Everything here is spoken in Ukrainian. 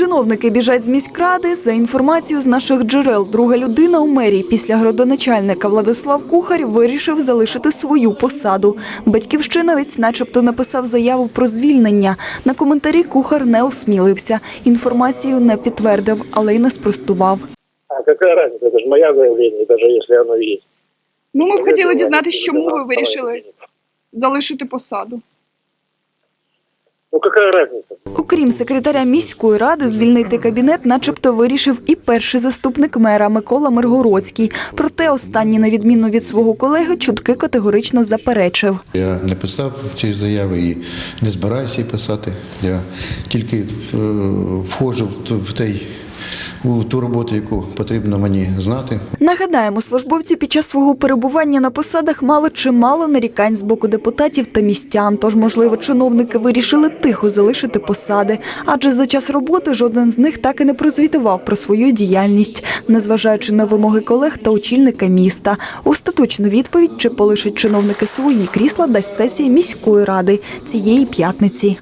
Чиновники біжать з міськради. За інформацією з наших джерел, друга людина у мерії після градоначальника Владислав Кухар вирішив залишити свою посаду. Батьківщиновець, начебто, написав заяву про звільнення. На коментарі Кухар не осмілився. Інформацію не підтвердив, але й не спростував. А какая разница? Это же мое заявление, даже если оно есть. Ну, ми б хотіли дізнатися, чому ви вирішили залишити посаду. Ну какая разница? Окрім секретаря міської ради, звільнити кабінет, начебто, вирішив і перший заступник мера Микола Миргородський. Проте останній, на відміну від свого колеги, чутки категорично заперечив. Я не писав цієї заяви і не збираюся її писати. Я тільки е, входжу в той у ту роботу, яку потрібно мені знати. Нагадаємо, службовці під час свого перебування на посадах мали чимало нарікань з боку депутатів та містян. Тож, можливо, чиновники вирішили тихо залишити посади, адже за час роботи жоден з них так і не прозвітував про свою діяльність, незважаючи на вимоги колег та очільника міста. Остаточну відповідь, чи полишать чиновники свої крісла, дасть сесія міської ради цієї п'ятниці.